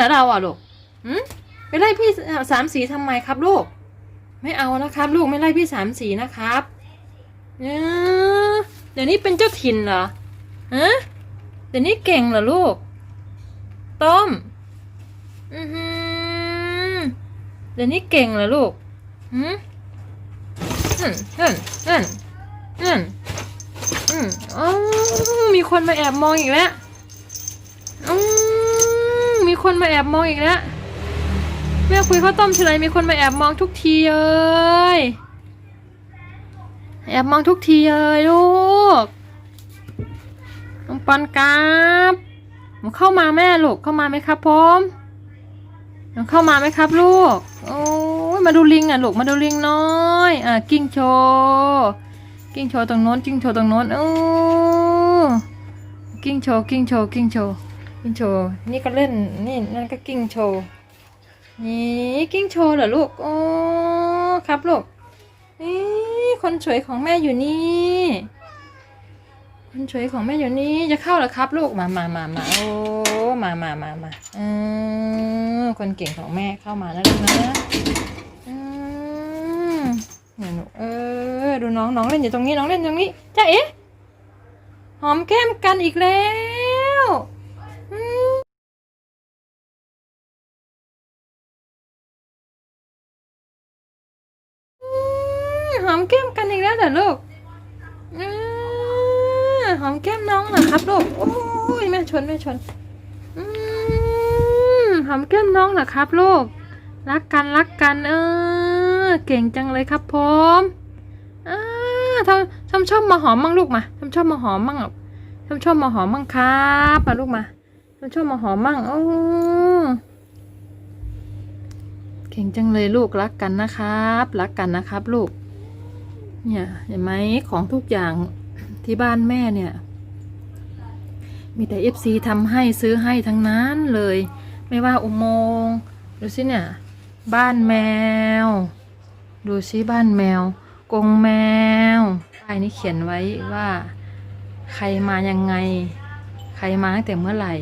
นะเราอะลูกหืมไปไล่พี่สามสีทำไมครับลูก ไม่เอานะครับ ลูกไม่ไล่พี่สามสีนะครับเออเดี๋ยวนี้เป็นเจ้าถิ่นเหรอฮะเดี๋ยวนี้เก่งเหรอลูก ต้ม อือหือเดี๋ยวนี้เก่งเหรอลูกหืมอืมอืมอืมอืมอืมอ๋อมีคนมาแอบมองอีกแล้วอืม คนมาแอบมองอีกแล้วแม่คุยข้าวต้มทีไรมีคนมาแอบมองทุกทีเลยแอบมองทุกทีเลยลูกน้องปอนครับผมเข้ามาแม่ลูกเข้ามาไหมครับผมน้องเข้ามาไหมครับลูกโอ้ยมาดูลิงอะลูกมาดูลิงน้อยอะกิ้งโชว์กิ้งโชว์ตรงโน้นกิ้งโชว์ตรงโน้นโอ้กิ้งโชว์กิ้งโชว์กิ้งโชว์ กิ้งโชว์ นี่ก็เล่น นี่นั่นก็กิ้งโชว์ นี่กิ้งโชว์เหรอลูก โอ้ ครับลูก นี่คนสวยของแม่อยู่นี่ คนสวยของแม่อยู่นี่ จะเข้าเหรอครับลูก มามามามาโอ้ มามามามาเออคนเก่งของแม่เข้ามาแล้วลูกนะอืมเหนูเออ ดูน้องน้องเล่นอยู่ตรงนี้ น้องเล่นตรงนี้จ้าเอ๊ะหอมแก้มกันอีกแล้ว หอมแก้มกันอีกแล้วเหรอลูกอหอมแก้มน้องเหรอครับลูก โอ้ยแม่ชนแม่ชนอหอมแก้มน้องเหรอครับลูก รักกันรักกัน เออ เก่งจังเลยครับผมอ่าทำทำชอบมาหอมมั่งลูกมาทำชอบมาหอมมั่งทำชอบมาหอมมั่งครับมาลูกมาทำชอบมาหอมมั่งโอ้เก่งจังเลยลูกรักกันนะครับ รักกันนะครับ ลูก เนี่ยเห็นไหมของทุกอย่างที่บ้านแม่เนี่ย มีแต่เอฟซีทำให้ซื้อให้ทั้งนั้นเลย ไม่ว่าอุโมงค์ดูสิเนี่ย บ้านแมว ดูสิบ้านแมวกรงแมวป้ายนี้เขียนไว้ว่า ใครมายังไง ใครมาตั้งแต่เมื่อไหร่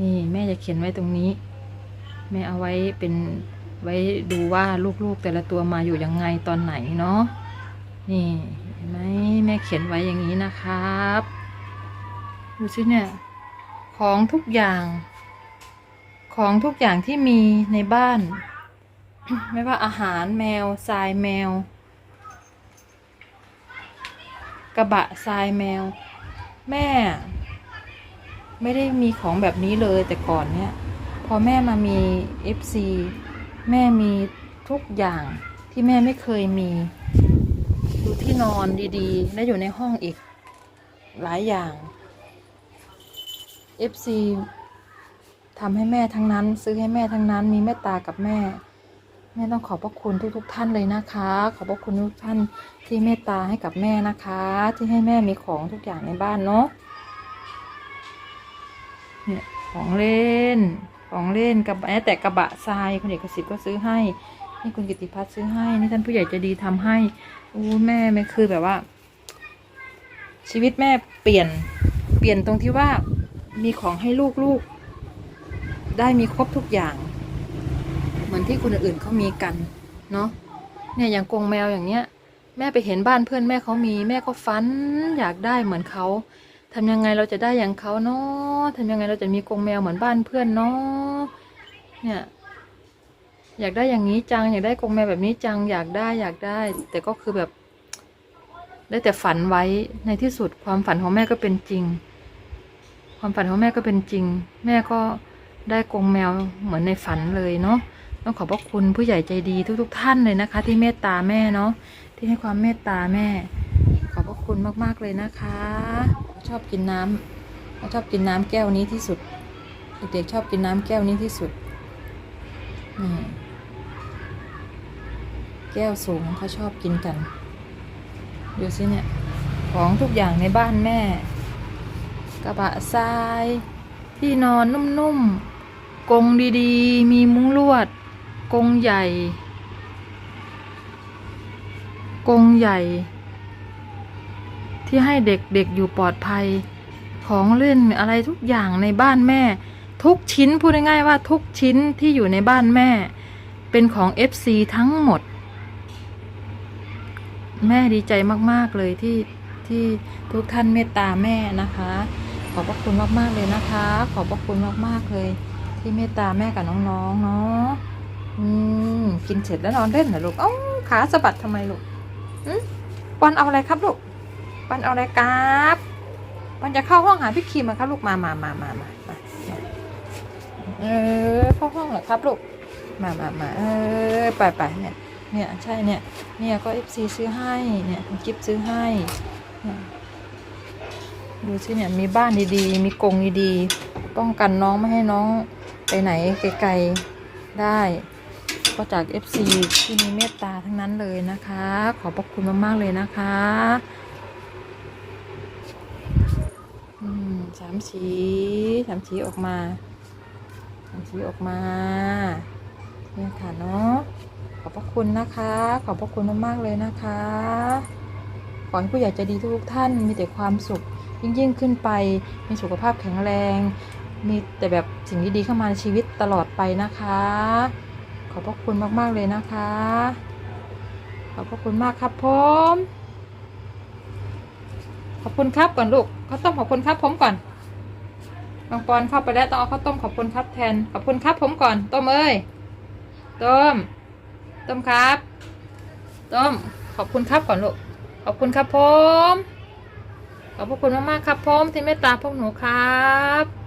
นี่แม่จะเขียนไว้ตรงนี้ แม่เอาไว้เป็นไว้ดูว่าลูกๆแต่ละตัวมาอยู่ยังไงตอนไหนเนาะ นี่เห็นไหมแม่เขียนไว้อย่างนี้นะครับ ดูสิเนี่ย ของทุกอย่าง ของทุกอย่างที่มีในบ้าน ไม่ว่าอาหารแมวทรายแมว กระบะทรายแมว แม่ ไม่ได้มีของแบบนี้เลยแต่ก่อนเนี่ย พอแม่มามี FC แม่มีทุกอย่างที่แม่ไม่เคยมี ที่นอนดีๆ และอยู่ในห้องอีกหลายอย่าง FC ทำให้แม่ทั้งนั้น ซื้อให้แม่ทั้งนั้น มีเมตตากับแม่ แม่ต้องขอบพระคุณทุกๆท่านเลยนะคะ ขอบพระคุณทุกท่านที่เมตตาให้กับแม่นะคะ ที่ให้แม่มีของทุกอย่างในบ้านเนาะเนี่ยของเล่น ของเล่นกับแม้แต่กระบะทรายคุณเอกสิทธิ์ก็ซื้อให้ นี่คุณกิติพัฒน์ซื้อให้ นี่ท่านผู้ใหญ่จะดีทำให้อู้แม่แม่คือแบบว่า ชีวิตแม่เปลี่ยนเปลี่ยนตรงที่ว่ามีของให้ลูกๆได้มีครบทุกอย่าง เหมือนที่คนอื่นๆเขามีกัน เนาะเนี่ยอย่างกรงแมวอย่างเนี้ย แม่ไปเห็นบ้านเพื่อนแม่เขามี แม่ก็ฝันอยากได้เหมือนเขาทำยังไงเราจะได้อย่างเขาเนาะทำยังไงเราจะมีกรงแมวเหมือนบ้านเพื่อนเนาะเนี่ย อยากได้อย่างนี้จัง อยากได้กรงแมวแบบนี้จัง อยากได้อยากได้ แต่ก็คือแบบ ได้แต่ฝันไว้ในที่สุดความฝันของแม่ก็เป็นจริง ความฝันของแม่ก็เป็นจริง แม่ก็ได้กรงแมวเหมือนในฝันเลยเนาะต้องขอบพระคุณผู้ใหญ่ใจดีทุกๆท่านเลยนะคะ ที่เมตตาแม่เนาะที่ให้ความเมตตาแม่ ขอบพระคุณมากๆเลยนะคะ ชอบกินน้ำเขาชอบกินน้ำแก้วนี้ที่สุดเด็กๆชอบกินน้ำแก้วนี้ที่สุดนี่ แก้วสูงเขาชอบกินกัน ดูสิเนี่ย ของทุกอย่างในบ้านแม่ กระบะทราย ที่นอนนุ่มๆกงดีๆ มีมุ้งลวด กงใหญ่ กงใหญ่ ที่ให้เด็กๆอยู่ปลอดภัย ของเล่นอะไรทุกอย่างในบ้านแม่ ทุกชิ้นพูดง่ายๆว่าทุกชิ้นที่อยู่ในบ้านแม่ เป็นของ FC ทั้งหมด แม่ดีใจมากๆเลยที่ที่ทุกท่านเมตตาแม่นะคะ ขอบพระคุณมากๆเลยนะคะ ขอบพระคุณมากๆเลย ที่เมตตาแม่กับน้องๆเนาะอืมกินเสร็จแล้วนอนเล่นเหรอลูกเอ้าขาสะบัดทำไมลูกอืมปอนเอาอะไรครับลูกปอนเอาอะไรครับปอนจะเข้าห้องหาพี่คิมอะครับลูกมามามามามามามาเออเข้าห้องเหรอครับลูกมามามาเออไปไปเนี่ย เนี่ยใช่เนี่ยเนี่ยก็เอฟซีซื้อให้เนี่ยกิฟซื้อให้ดูสิเนี่ยมีบ้านดีๆ มีกรงดีๆป้องกันน้องไม่ให้น้องไปไหนไกลๆได้ ก็จาก FC ที่มีเมตตาทั้งนั้นเลยนะคะ ขอบพระคุณมากๆเลยนะคะอืมสามสีสามสีออกมาสามสีออกมาเนี่ยค่ะเนาะ ขอบพระคุณนะคะ ขอบพระคุณมากๆเลยนะคะ ขอให้ผู้ใหญ่ใจดีทุกท่าน มีแต่ความสุขยิ่งยิ่งขึ้นไป มีสุขภาพแข็งแรง มีแต่แบบสิ่งดีๆเข้ามาในชีวิตตลอดไปนะคะ ขอบพระคุณมากๆเลยนะคะ ขอบพระคุณมากครับผมขอบคุณครับก่อนลูกข้าวต้มขอบคุณครับผมก่อนบางปอนเข้าไปแล้วต้องเอาข้าวต้มขอบคุณครับแทน ขอบคุณครับผมก่อนต้มเอ้ยต้ม ต้มครับ ต้ม ขอบคุณครับก่อนลูก ขอบคุณครับผม ขอบพระคุณมากๆครับผมที่เมตตาพวกหนูครับ